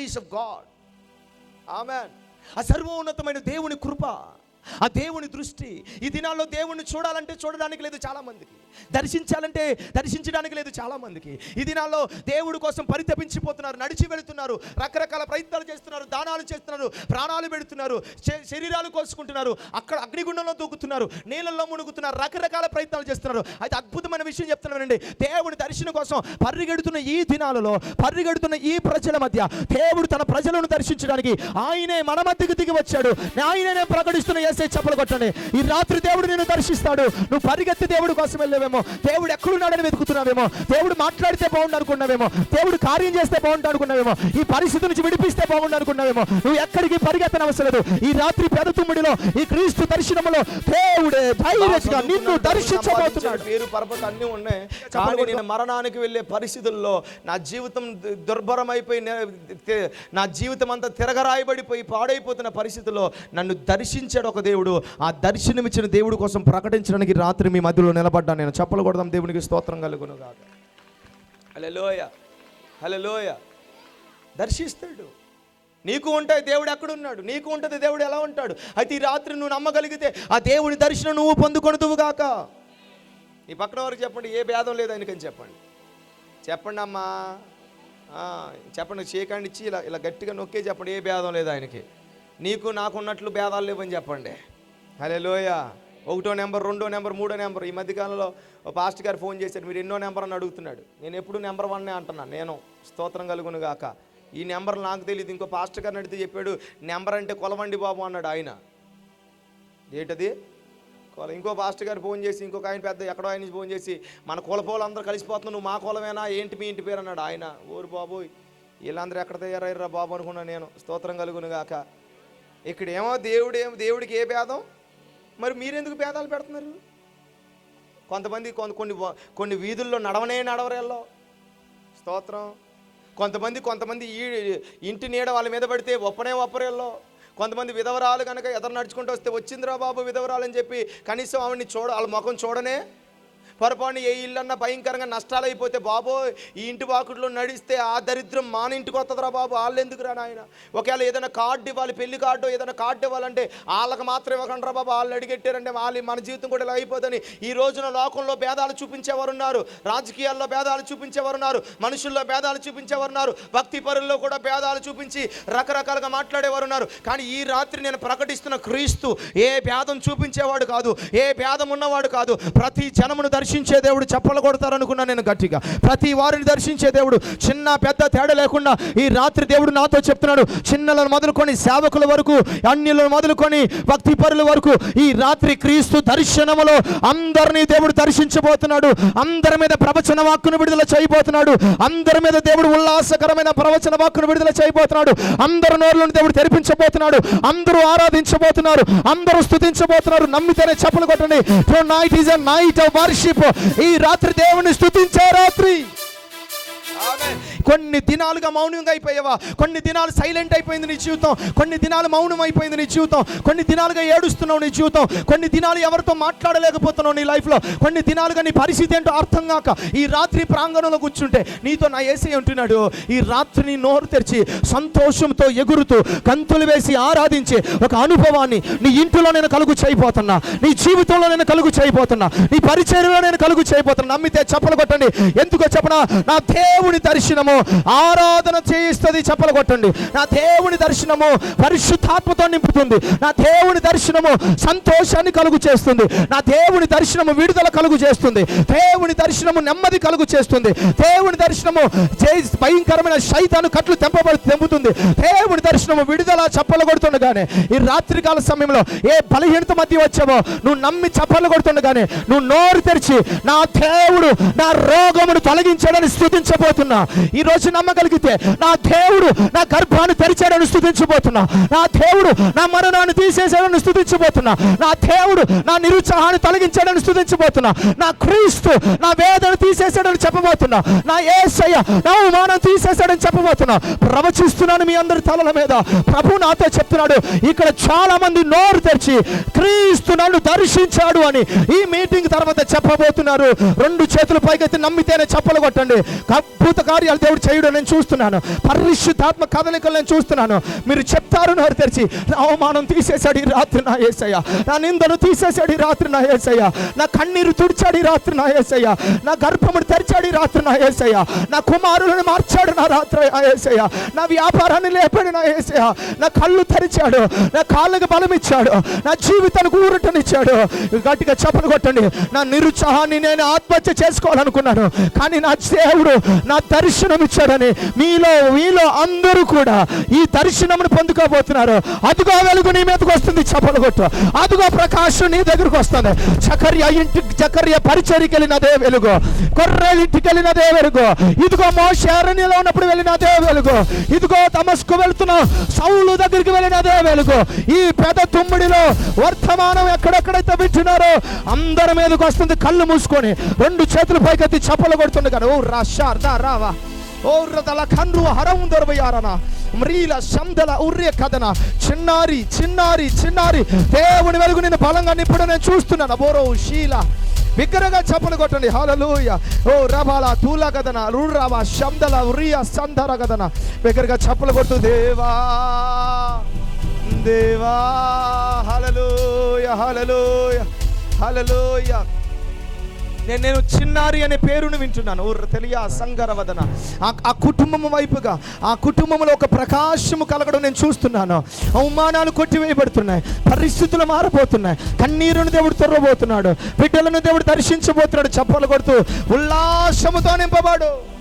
Grace of God amen ఆ సర్వోన్నతమైన దేవుని కృప ఆ దేవుని దృష్టి ఈ దినాల్లో దేవుణ్ణి చూడాలంటే చూడడానికి లేదు చాలా మందికి దర్శించాలంటే దర్శించడానికి లేదు చాలా మందికి ఈ దినాల్లో దేవుడి కోసం పరితపించిపోతున్నారు నడిచి వెళుతున్నారు రకరకాల ప్రయత్నాలు చేస్తున్నారు దానాలు చేస్తున్నారు ప్రాణాలు పెడుతున్నారు శరీరాలు కోసుకుంటున్నారు అక్కడ అగ్నిగుండంలో దూకుతున్నారు నీళ్ళల్లో మునుగుతున్నారు రకరకాల ప్రయత్నాలు చేస్తున్నారు. అయితే అద్భుతమైన విషయం చెప్తున్నానండి దేవుడి దర్శనం కోసం పరిగెడుతున్న ఈ దినాలలో పరిగెడుతున్న ఈ ప్రజల మధ్య దేవుడు తన ప్రజలను దర్శించడానికి ఆయనే మన మధ్యకు దిగి వచ్చాడు. ఆయనే ప్రకటిస్తున్న ఏసే చెప్పలు కొట్టండి. ఈ రాత్రి దేవుడు నేను దర్శిస్తాడు. నువ్వు పరిగెత్తి దేవుడి కోసం వెళ్ళావేమో. దేవుడు ఎక్కడున్నాడని వెతుకుతున్నావేమో. దేవుడు మాట్లాడితే బాగుండు అనుకున్నావేమో. దేవుడు కార్యం చేస్తే బాగుండు అనుకున్నావేమో. ఈ పరిస్థితి నుంచి విడిపిస్తే బాగుండు అనుకున్నావేమో. నువ్వు ఎక్కడికి పరిగెత్తన అవసరం లేదు. ఈ రాత్రి పెదతుమ్ముడిలో ఈ క్రీస్తు దర్శనములో దేవుడే ధైర్యంగా నిన్ను దర్శించబోతున్నాడు. పేరు పరపతి అన్నీ ఉన్నాయి. కానీ నేను మరణానికి వెళ్ళే పరిస్థితుల్లో నా జీవితం దుర్భరమైపోయి నా జీవితం అంతా తిరగరాయబడిపోయి పాడైపోతున్న పరిస్థితుల్లో నన్ను దర్శించాడు ఒక దేవుడు ఆ దర్శనం ఇచ్చిన దేవుడి కోసం ప్రకటించడానికి రాత్రి మీ మధ్యలో నిలబడ్డాను నేను. చెప్పలు కొడదాం దేవునికి స్తోత్రం కలుగును కాక హలోయ హలోయ దర్శిస్తాడు. నీకు ఉంటాయి దేవుడు ఎక్కడున్నాడు? నీకు ఉంటుంది దేవుడు ఎలా ఉంటాడు? అయితే ఈ రాత్రి నువ్వు నమ్మగలిగితే ఆ దేవుడి దర్శనం నువ్వు పొందుకొనుదువు గాక. ఈ పక్కన వరకు చెప్పండి ఏ భేదం లేదు ఆయనకని చెప్పండి. చెప్పండి అమ్మా. చెప్పండి చీకండి ఇచ్చి ఇలా ఇలా గట్టిగా నొక్కే చెప్పండి ఏ భేదం లేదు ఆయనకి. నీకు నాకున్నట్లు భేదాలు లేవని చెప్పండి. హలే లోయ ఒకటో నెంబర్ రెండో నెంబర్ మూడో నెంబర్. ఈ మధ్యకాలంలో పాస్ట్ గారు ఫోన్ చేశారు మీరు ఎన్నో నెంబర్ అని అడుగుతున్నాడు. నేను ఎప్పుడు నెంబర్ వన్నే అంటున్నాను నేను స్తోత్రం కలుగును గాక. ఈ నెంబర్ నాకు తెలియదు ఇంకో పాస్ట్ గారిని అడిగితే చెప్పాడు నెంబర్ అంటే కొలవండి బాబు అన్నాడు ఆయన. ఏంటది? కుల ఇంకో పాస్టర్ గారు ఫోన్ చేసి ఇంకొక ఆయన పెద్ద ఎక్కడో ఆయన ఫోన్ చేసి మన కులపోలు అందరూ కలిసిపోతున్నావు నువ్వు మా కులమేనా? ఏంటి మీ ఇంటి పేరు అన్నాడు ఆయన. ఓరు బాబు వీళ్ళందరూ ఎక్కడ తయారయ్యారా బాబు అనుకున్నా నేను. స్తోత్రం కలుగును గాక. ఇక్కడేమో దేవుడేమో దేవుడు ఏమో దేవుడికి ఏ భేదం? మరి మీరెందుకు భేదాలు పెడుతున్నారు? కొంతమంది కొంత కొన్ని కొన్ని వీధుల్లో నడవనే నడవరేల్లో స్తోత్రం. కొంతమంది కొంతమంది ఈ ఇంటి నీడ వాళ్ళ మీద పడితే ఒప్పనే ఒప్పరేల్లో కొంతమంది విధవరాలు కనుక ఎదరు నడుచుకుంటూ వస్తే వచ్చిందిరా బాబు విధవరాలు అని చెప్పి కనీసం ఆవిడ్ని చూడ వాళ్ళ ముఖం చూడనే పొరపాటు ఏ ఇల్లన్నా భయంకరంగా నష్టాలు అయిపోతే బాబో ఈ ఇంటి వాకుట్లో నడిస్తే ఆ దరిద్రం మాన ఇంటికి వస్తుందిరా బాబు వాళ్ళు ఎందుకురా నాయన? ఒకవేళ ఏదైనా కార్డు ఇవ్వాలి పెళ్ళి కార్డు ఏదైనా కార్డు ఇవ్వాలంటే వాళ్ళకి మాత్రం ఇవ్వకండి రా బాబు వాళ్ళు అడిగెట్టారంటే వాళ్ళు మన జీవితం కూడా ఇలా అయిపోతుంది ఈ రోజున లోకంలో భేదాలు చూపించేవారు ఉన్నారు రాజకీయాల్లో భేదాలు చూపించేవారు ఉన్నారు మనుషుల్లో భేదాలు చూపించేవారు ఉన్నారు భక్తి పరుల్లో కూడా భేదాలు చూపించి రకరకాలుగా మాట్లాడేవారు ఉన్నారు కానీ ఈ రాత్రి నేను ప్రకటిస్తున్న క్రీస్తు ఏ భేదం చూపించేవాడు కాదు ఏ భేదం ఉన్నవాడు కాదు. ప్రతి జనమును దర్శించే దేవుడు చెప్పలు కొడతారనుకున్నా నేను గట్టిగా. ప్రతి వారిని దర్శించే దేవుడు చిన్న పెద్ద తేడా లేకుండా ఈ రాత్రి దేవుడు నాతో చెప్తున్నాడు చిన్నలను మొదలుకొని సేవకుల వరకు అన్యులను మొదలుకొని భక్తి పరుల వరకు ఈ రాత్రి క్రీస్తు దర్శనములో అందరినీ దేవుడు దర్శించబోతున్నాడు. అందరి మీద ప్రవచన వాక్కును విడుదల చేయబోతున్నాడు. అందరి మీద దేవుడు ఉల్లాసకరమైన ప్రవచన వాక్కును విడుదల చేయబోతున్నాడు. అందరు నోరులను దేవుడు తెరిపించబోతున్నాడు. అందరూ ఆరాధించబోతున్నారు. అందరూ స్థుతించబోతున్నారు నమ్మితేనే చెప్పలు కొట్టండి. Night is a night of worship ఈ రాత్రి దేవుని స్థుతించే రాత్రి. కొన్ని దినాలుగా మౌనంగా అయిపోయావా? కొన్ని దినాలు సైలెంట్ అయిపోయింది నీ జీవితం. కొన్ని దినాలు మౌనం అయిపోయింది నీ జీవితం. కొన్ని దినాలుగా ఏడుస్తున్నావు నీ జీవితం. కొన్ని దినాలు ఎవరితో మాట్లాడలేకపోతున్నావు నీ లైఫ్లో. కొన్ని దినాలుగా నీ పరిస్థితి ఏంటో అర్థం కాక ఈ రాత్రి ప్రాంగణంలో కూర్చుంటే నీతో నా ఏసై ఉంటున్నాడు. ఈ రాత్రిని నోరు తెరిచి సంతోషంతో ఎగురుతూ కంతులు వేసి ఆరాధించే ఒక అనుభవాన్ని నీ ఇంటిలో నేను కలుగు చేయబోతున్నా. నీ జీవితంలో నేను కలుగు చేయబోతున్నా. నీ పరిచయంలో నేను కలుగు చేయబోతున్నా. నమ్మితే చెప్పలు కొట్టండి. ఎందుకో చెప్పనా? నా దేవుని దర్శనము. ఆరాధన చేయిస్తుంది చెప్పలు కొట్టండి. నా దేవుని దర్శనము పరిశుద్ధాత్మతో నింపుతుంది. నా దేవుని దర్శనము సంతోషాన్ని కలుగు చేస్తుంది. నా దేవుని దర్శనము విడుదల కలుగు చేస్తుంది. దేవుని దర్శనము నెమ్మది కలుగు చేస్తుంది. దేవుని దర్శనము భయంకరమైన శైతాను కట్లు తెంపబడి తెంపుతుంది. దేవుని దర్శనము విడుదల చప్పలు కొడుతుండగానే ఈ రాత్రికాల సమయంలో ఏ బలహీనత మధ్య వచ్చావో నువ్వు నమ్మి చప్పలు కొడుతుండగానే నువ్వు నోరు తెరిచి నా దేవుడు నా రోగమును తొలగించాడని స్థుతించబోతున్నా. ఈ రోజు నమ్మగలిగితే నా దేవుడు నా గర్భాన్ని తెరిచాడని స్థుతించబోతున్నా. నా దేవుడు నా మరణాన్ని తీసేశాడని స్థుతించబోతున్నా. నా దేవుడు నా నిరుత్సాహాన్ని తొలగించాడని స్థుతించబోతున్నా. నా క్రీస్తు నా వేదన తీసేసాడని చెప్పబోతున్నా. నా ఏసయ్య నా అవమానం తీసేసాడని చెప్పబోతున్నా. ప్రవచిస్తున్నాను మీ అందరి తలల మీద. ప్రభు నాతో చెప్తున్నాడు ఇక్కడ చాలా మంది నోరు తెరిచి క్రీస్తు నన్ను దర్శించాడు అని ఈ మీటింగ్ తర్వాత చెప్పబోతున్నారు. రెండు చేతులు పైకెత్తి నమ్మితేనే చెప్పలు కొట్టండి. అద్భుత కార్యాలు దేవుడు చేయడం నేను చూస్తున్నాను. పరిశుద్ధాత్మ కదలికలు నేను చూస్తున్నాను. మీరు చెప్తారు నోరు తెరిచి నా అవమానం తీసేశాడు ఈ రాత్రి నా ఏసయ్య. నా నిందను తీసేశాడు ఈ రాత్రి నా ఏసయ్య. నా కన్నీరు తుడిచాడు ఈ రాత్రి నా ఏసయ్య. నా గర్భమును తెరిచాడు ఈ రాత్రి నా ఏసయ్య. నా కుమారులను మార్చాడు నా రాత్రి నా ఏసయ్య. నా వ్యాపారాన్ని లేపాడు నా ఏసయ్య. నా కళ్ళు తెరిచాడు. నా కాళ్ళకి బలం ఇచ్చాడు. నా జీవితానికి ఊరటనిచ్చాడు. గట్టిగా చెప్పలు కొట్టండి. నా నిరుత్సాహాన్ని నేను ఆత్మహత్య చేసుకోవాలనుకున్నాను. కానీ నా దేవుడు నా దర్శనం ఇచ్చాడని మీలో మీలో అందరూ కూడా ఈ దర్శనమును పొందుకోబోతున్నారు. అదుగో వెలుగు నీ మీదకి వస్తుంది చెప్పలు కొట్టు. అదుగో ప్రకాశం నీ దగ్గరకు వస్తుంది. చకర్య ఇంటి చకర్య పరిచయకి వెళ్ళినదే వెలుగు. కొర్రె ఇంటికి వెళ్ళినదే వెలుగు. ఇదిగో మోషారణ్యలో ఉన్నప్పుడు వెళ్ళినదే వెలుగు. ఇదిగో తమస్కు వెళ్తున్న సౌలు దగ్గరికి వెళ్ళినదే వెలుగు. ఈ పెద తుమ్మిడిలో వర్తమానం ఎక్కడెక్కడైతే వింటున్నారో అందరి మీదకి వస్తుంది కళ్ళు మూసుకొని. రెండు చేతులు పైకెత్తి చప్పలు కొడుతుండే కానీ ఓ రా రావా. ఓ రదల హరం దొరవయారన మ్రీల శందల ఉర్రే కథన. చిన్నారి చిన్నారి చిన్నారి. దేవుని వెలుగు నేను బలంగా నిప్పుడు నేను చూస్తున్నాను. బోరో శీల బిగ్గరగా చప్పలు కొట్టండి. హాలలోయ ఓ రబాల తూల కథన. రుర్రావ శందల ఉరియ సందర కథన. బిగ్గరగా చప్పలు కొట్టు దేవా. దేవా. హలలోయ హలలోయ హలలోయ నేను నేను చిన్నారి అనే పేరును వింటున్నాను. ఊర్ర తెలియ సంగరవదన ఆ- ఆ కుటుంబం వైపుగా ఆ కుటుంబంలో ఒక ప్రకాశము కలగడం నేను చూస్తున్నాను. అవమానాలు కొట్టివేయబడుతున్నాయి. పరిస్థితులు మారిపోతున్నాయి. కన్నీరును దేవుడు తొర్రబోతున్నాడు. బిడ్డలను దేవుడు దర్శించబోతున్నాడు. చప్పలు కొడుతూ ఉల్లాసముతో నింపబాడు.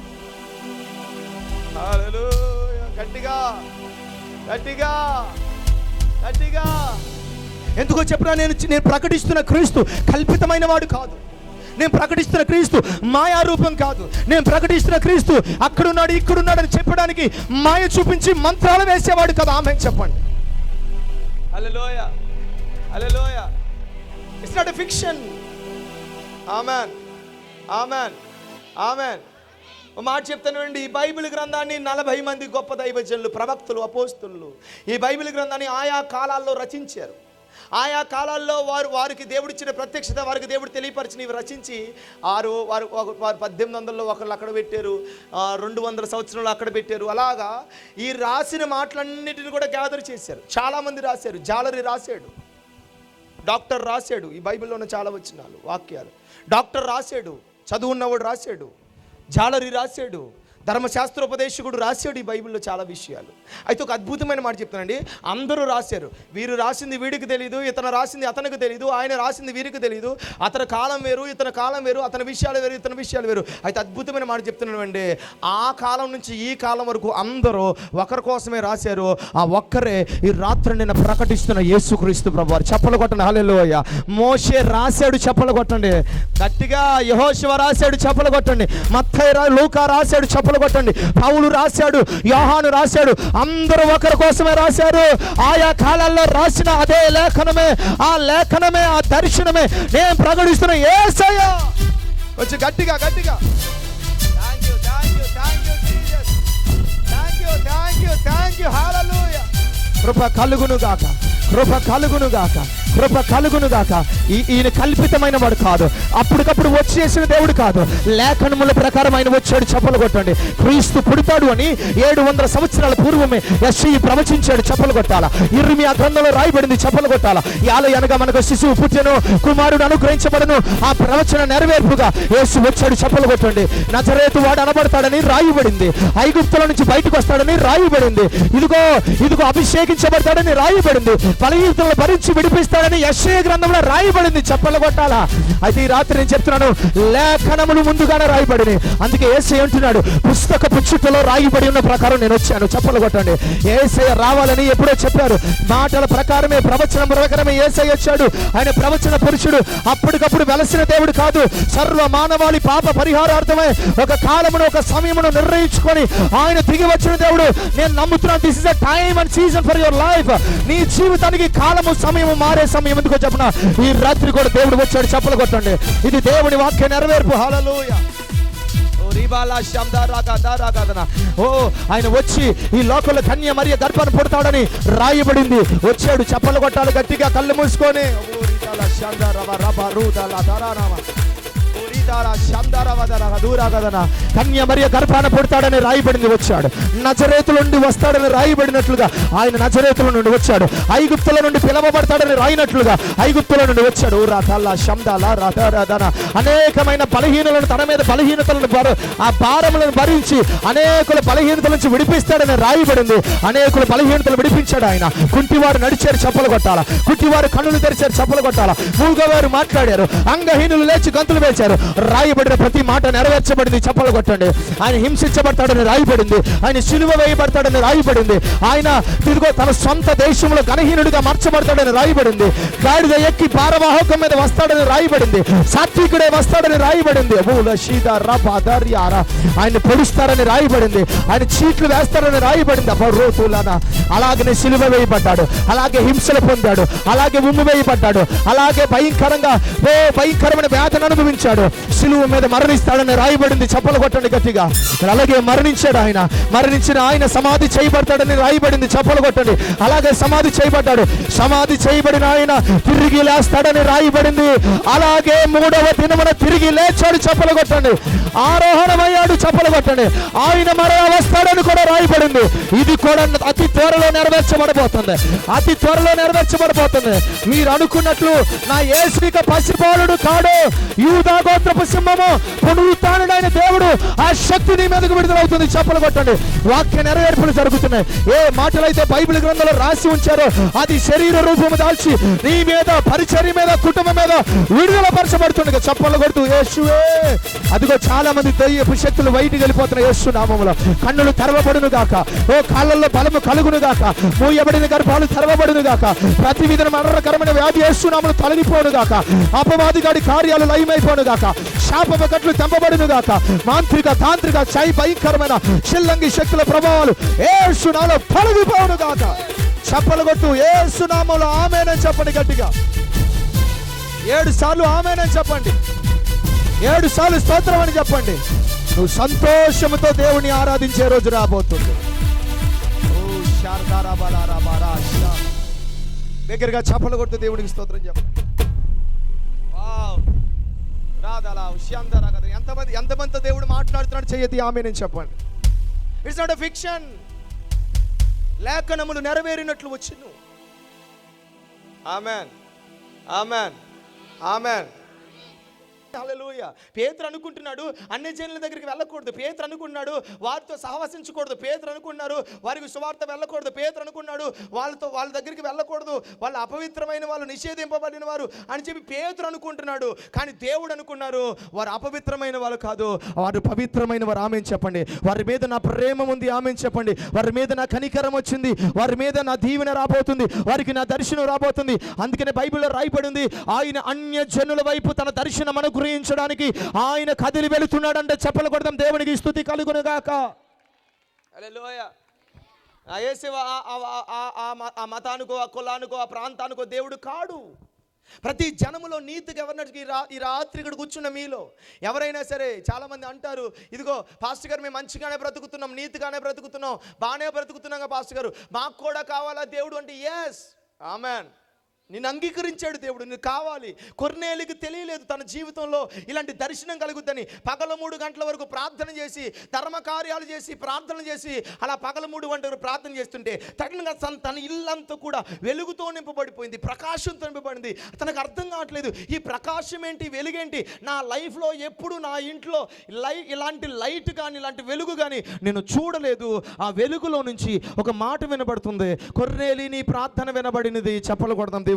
గట్టిగా గట్టిగా గట్టిగా. ఎందుకో చెప్పినా నేను నేను ప్రకటిస్తున్న క్రీస్తు కల్పితమైన వాడు కాదు. నేను ప్రకటిస్తున్న క్రీస్తు మాయా రూపం కాదు. నేను ప్రకటిస్తున్న క్రీస్తు అక్కడున్నాడు ఇక్కడున్నాడు అని చెప్పడానికి మాయ చూపించి మంత్రాలు వేసేవాడు కదా. ఆమె చెప్పండి. Hallelujah. Hallelujah. It's not a fiction amen. Amen. Amen. మాట చెప్తానండి ఈ బైబిల్ గ్రంథాన్ని నలభై మంది గొప్ప దైవజనులు ప్రవక్తలు అపోస్తులు ఈ బైబిల్ గ్రంథాన్ని ఆయా కాలాల్లో రచించారు. ఆయా కాలాల్లో వారు వారికి దేవుడిచ్చిన ప్రత్యక్షత వారికి దేవుడు తెలియపరిచినవి రచించి ఆరు వారు ఒక- వారు పద్దెనిమిది వందల్లో ఒకళ్ళు అక్కడ పెట్టారు రెండు వందల సంవత్సరంలో అక్కడ పెట్టారు. అలాగా ఈ రాసిన మాటలన్నిటిని కూడా గ్యాదర్ చేశారు. చాలామంది రాశారు. జాలరి రాశాడు. డాక్టర్ రాశాడు. ఈ బైబిల్లో ఉన్న చాలా వచ్చినాలు వాక్యాలు. డాక్టర్ రాశాడు. చదువున్నవాడు రాశాడు. జాలరి రాశాడు. ధర్మశాస్త్రోపదేశకుడు రాశాడు ఈ బైబిల్లో చాలా విషయాలు. అయితే ఒక అద్భుతమైన మాట చెప్తానండి అందరూ రాశారు. వీరు రాసింది వీడికి తెలియదు ఇతను రాసింది అతనికి తెలియదు ఆయన రాసింది వీరికి తెలియదు అతని కాలం వేరు ఇతని కాలం వేరు అతని విషయాలు వేరు ఇతని విషయాలు వేరు. అయితే అద్భుతమైన మాట చెప్తున్నాను అండి ఆ కాలం నుంచి ఈ కాలం వరకు అందరూ ఒకరి కోసమే రాశారు. ఆ ఒక్కరే ఈ రాత్రి నేను ప్రకటిస్తున్న యేసుక్రీస్తు ప్రభు వారు చెప్పలు కొట్టండి. హల్లెలూయా. మోషే రాశాడు చెప్పలు కొట్టండి. గట్టిగా యహోశివ రాశాడు చెప్పలు కొట్టండి. మత్తయ్య లూకా రాశాడు చెప్పలు కొట్టండి పౌలు రాశాడు యోహాను రాశాడు అందరూ ఒకరి కోసమే రాశారు. ఆయా కాలాల్లో రాసిన అదే లేఖనమే ఆ లేఖనమే ఆ దర్శనమే. నేను ప్రకటిస్తున్న ఏసయ్య. వచ్చి గట్టిగా గట్టిగా. Thank you thank you thank you thank you thank you thank you కృప కలుగును గాక. కృప కలుగును గాక. కృప కలుగును గాక. ఈయన కల్పితమైన వాడు కాదు. అప్పటికప్పుడు వచ్చేసిన దేవుడు కాదు. లేఖనముల ప్రకారం ఆయన వచ్చాడు చెప్పలు కొట్టండి. క్రీస్తు పుడతాడు అని ఏడు వందల సంవత్సరాల పూర్వమే యశ్వి ప్రవచించాడు చెప్పలు కొట్టాల. ఇర్మి ఆ గ్రంథంలో రాయబడింది చెప్పలు కొట్టాల. యాల అనగా మనకు శిశువు పుట్టెను కుమారుడు అనుగ్రహించబడను. ఆ ప్రవచన నెరవేర్పుగా యేసు వచ్చాడు చెప్పలు కొట్టండి. నజరేతు వాడు అనబడతాడని రాయబడింది. ఐగుప్తుల నుంచి బయటకు వస్తాడని రాయబడింది. ఇదిగో ఇదిగో అభిషేకించబడతాడని రాయబడింది. బలహీనతలను భరించి విడిపిస్తాడని యశ్య గ్రంథంలో రాయబడింది. చెప్పలు కొట్టాలా? అయితే ఈ రాత్రి నేను చెప్తున్నాను లేఖనములు ముందుగానే రాయబడినాయి అందుకే ఏసై అంటున్నాడు పుస్తకపు చుట్టలో రాయబడి ఉన్న ప్రకారం నేను వచ్చాను చెప్పలు కొట్టండి. ఏసై రావాలని ఎప్పుడో చెప్పారు. మాటల ప్రకారమే ప్రవచనం ప్రకారమే ఏసై వచ్చాడు. ఆయన ప్రవచన పురుషుడు. అప్పటికప్పుడు వెలసిన దేవుడు కాదు. సర్వ మానవాళి పాప పరిహారార్థమై ఒక కాలమును ఒక సమయమును నిర్ణయించుకొని ఆయన దిగి వచ్చిన దేవుడు. నేను నమ్ముతున్నాను this is a time and season for your life నీ జీవితానికి కాలము సమయము మారే సమయం. ఎందుకో చెప్పిన? ఈ రాత్రి కూడా దేవుడు వచ్చాడు చెప్పలు కొట్టండి. ఇది దేవుడి వాక్య నెరవేర్పు. హాలలోయ ఓ ఆయన వచ్చి ఈ లోకంలో కన్య మరియ దర్పణ పుడతాడని రాయబడింది. వచ్చాడు చెప్పలు కొట్టాలి గట్టిగా కళ్ళు మూసుకొని. కన్య మరియ గర్భాన పుడతాడని రాయబడింది వచ్చాడు. నజరేతుల నుండి వస్తాడని రాయబడినట్లుగా ఆయన నజరేతుల నుండి వచ్చాడు. ఐగుప్తుల నుండి పిలవబడతాడని రాయినట్లుగా ఐగుప్తుల నుండి వచ్చాడు. ఓ రాతాల శబ్దాల రాధారాధన అనేకమైన బలహీనలను తన మీద బలహీనతలను ఆ భారములను భరించి అనేకుల బలహీనతల నుంచి విడిపిస్తాడని రాయబడింది. అనేకుల బలహీనతలు విడిపించాడు ఆయన. కుంటివారు నడిచారు చప్పలు కొట్టాల? కుంటివారు కన్నులు తెరిచారు చప్పలు కొట్టాల? మూగవారు మాట్లాడారు. అంగహీనులు లేచి గంతులు వేశారు రాయబడిన ప్రతి మాట నెరవేర్చబడింది. చెప్పలు కొట్టండి. ఆయన హింసించబడతాడని రాయబడింది. ఆయన సిలువ వేయబడతాడని రాయబడింది. ఆయన తిరుగు తన సొంత దేశంలో గణహీనుడిగా మార్చబడతాడని రాయబడింది. గాడిద ఎక్కి భారవాహకం మీద వస్తాడని రాయబడింది. సాత్వికుడే వస్తాడని రాయబడింది. ఆయన పొడుస్తారని రాయబడింది. ఆయన చీట్లు వేస్తారని రాయబడింది. అపరోతులన అలాగనే సిలువ వేయబడ్డాడు. అలాగే హింసలు పొందాడు. అలాగే ఉమ్ము వేయబడ్డాడు. అలాగే భయంకరంగా ఓ భయంకరమైన వేదన అనుభవించాడు. సిలువ మీద మరణిస్తాడని రాయబడింది. చప్పలు కొట్టండి గట్టిగా. అలాగే మరణించాడు ఆయన. మరణించిన ఆయన సమాధి చేయబడతాడని రాయబడింది. చప్పలు కొట్టండి. అలాగే సమాధి చేయబడ్డాడు. సమాధి చేయబడిన ఆయన తిరిగి లేస్తాడని రాయబడింది. అలాగే మూడవ దినమున తిరిగి లేచాడు. చప్పలు కొట్టండి. ఆరోహణమయ్యాడు. చప్పలు కొట్టండి. ఆయన మరణ వస్తాడని కూడా రాయబడింది. ఇది కూడా అతి త్వరలో నెరవేర్చబడబోతుంది. అతి త్వరలో నెరవేర్చబడబోతుంది. మీరు అనుకున్నట్లు నా ఏసుక పసిపాలుడు కాడు. యూదా గోత్రపు సింహము పునరుత్డైన దేవుడు. ఆ శక్తి నీ మీదకు విడుదలవుతుంది. చెప్పలు కొట్టండి. వాక్య నెరవేర్పులు జరుగుతున్నాయి. ఏ మాటలైతే బైబిల్ గ్రంథంలో రాసి ఉంచారో అది శరీర రూపము దాల్చి నీ మీద పరిచర్య మీద కుటుంబం మీద విడుదల పరచబడుతుండగా చెప్పలు కొడుతూ యేసువే! అదిగో చాలా మంది దయ్యపు శక్తులు బయటికి వెళ్ళిపోతున్న యేసు నామములో కన్నులు తెరవబడును గాక. ఓ కాళ్ళల్లో బలము కలుగును గాక. మూయబడిన గర్భాలు తెరవబడును గాక. ప్రతి విధన మరణకరమైన వ్యాధి యేసు నామలు తొలగిపోను గాక. అపవాదిగాడి కార్యాలు లయమైపోను గాక. శాప కట్లు తెంపబడిన గాక. మాంత్రిక తాంత్రిక చై భయంకరమైన చిల్లంగి శక్తుల ప్రభావాలు యేసు నాలో తొలగిపోను గాక. చెప్పలు కొట్టు యేసు సునామలో ఆమెనని చెప్పండి గట్టిగా. ఏడు సార్లు ఆమెనని చెప్పండి. ఏడు సార్లు స్తోత్రం అని చెప్పండి. నువ్వు సంతోషముతో దేవుని ఆరాధించే రోజు రాబోతుంది. ఓ దగ్గరగా చప్పలు కొడుతూ దేవుడికి స్తోత్రం చెప్పండి. రాదలా ఉష్యాంధరా కదా. ఎంతమంది ఎంతమంది దేవుడు మాట్లాడుతున్నాడు చెయ్యది ఆమె నేను చెప్పండి ఇట్స్ నాట్ ఫిక్షన్ లేఖనములు నెరవేరినట్లు వచ్చిను ఆమెన్ ఆమెన్ ఆమెన్ హల్లెలూయా. పేతురు అనుకుంటున్నాడు అన్ని జనుల దగ్గరికి వెళ్ళకూడదు. పేతురు అనుకున్నాడు వారితో సహవసించకూడదు. పేతురు అనుకున్నారు వారికి సువార్త వెళ్ళకూడదు. పేతురు అనుకున్నాడు వాళ్ళతో వాళ్ళ దగ్గరికి వెళ్ళకూడదు. వాళ్ళు అపవిత్రమైన వాళ్ళు నిషేధింపబడిన వారు అని చెప్పి పేతురు అనుకుంటున్నాడు. కానీ దేవుడు అనుకున్నారు వారు అపవిత్రమైన వాళ్ళు కాదు. వారు పవిత్రమైన వారు. ఆమె చెప్పండి. వారి మీద నా ప్రేమ ఉంది. ఆమె చెప్పండి. వారి మీద నా కనికరం వచ్చింది. వారి మీద నా దీవెన రాబోతుంది. వారికి నా దర్శనం రాబోతుంది. అందుకనే బైబిల్లో రాయబడింది ఆయన అన్య జనుల వైపు తన దర్శనం అనుగ్రహించడానికి ఆయన కదిలి వెళుతున్నాడంటే చెప్పలు కొడదాం. దేవునికి స్థుతి కలుగునుగాక. హల్లెలూయా. ఆ ఆ- ఆ- ఆ- ఆ ఆ మతానికో ఆ కులానికో ఆ ప్రాంతానికో దేవుడు కాడు. ప్రతి జనములో నీతి గవర్నర్కి రా ఈ రాత్రి ఇక్కడ కూర్చున్న మీలో ఎవరైనా సరే చాలామంది అంటారు ఇదిగో పాస్టర్ గారు మేము మంచిగానే బ్రతుకుతున్నాం నీతిగానే బ్రతుకుతున్నాం బాగానే బ్రతుకుతున్నాం పాస్టర్ గారు మాకు కూడా కావాలా దేవుడు అంటే ఎస్ ఆమెన్ నేను అంగీకరించాడు దేవుడు నీకు కావాలి. కొర్నేలికి తెలియలేదు తన జీవితంలో ఇలాంటి దర్శనం కలుగుద్దని. పగల మూడు గంటల వరకు ప్రార్థన చేసి ధర్మ కార్యాలు చేసి ప్రార్థన చేసి అలా పగల మూడు గంటల వరకు ప్రార్థన చేస్తుంటే తగిన తన తన ఇల్లంతా కూడా వెలుగుతో నింపబడిపోయింది ప్రకాశంతో నింపబడింది. తనకు అర్థం కావట్లేదు ఈ ప్రకాశం ఏంటి వెలుగేంటి నా లైఫ్లో ఎప్పుడు నా ఇంట్లో లై ఇలాంటి లైట్ కానీ ఇలాంటి వెలుగు కానీ నేను చూడలేదు. ఆ వెలుగులో నుంచి ఒక మాట వినబడుతుంది. కొర్రేలి నీ ప్రార్థన వినబడినది. చెప్పలు కొడదాం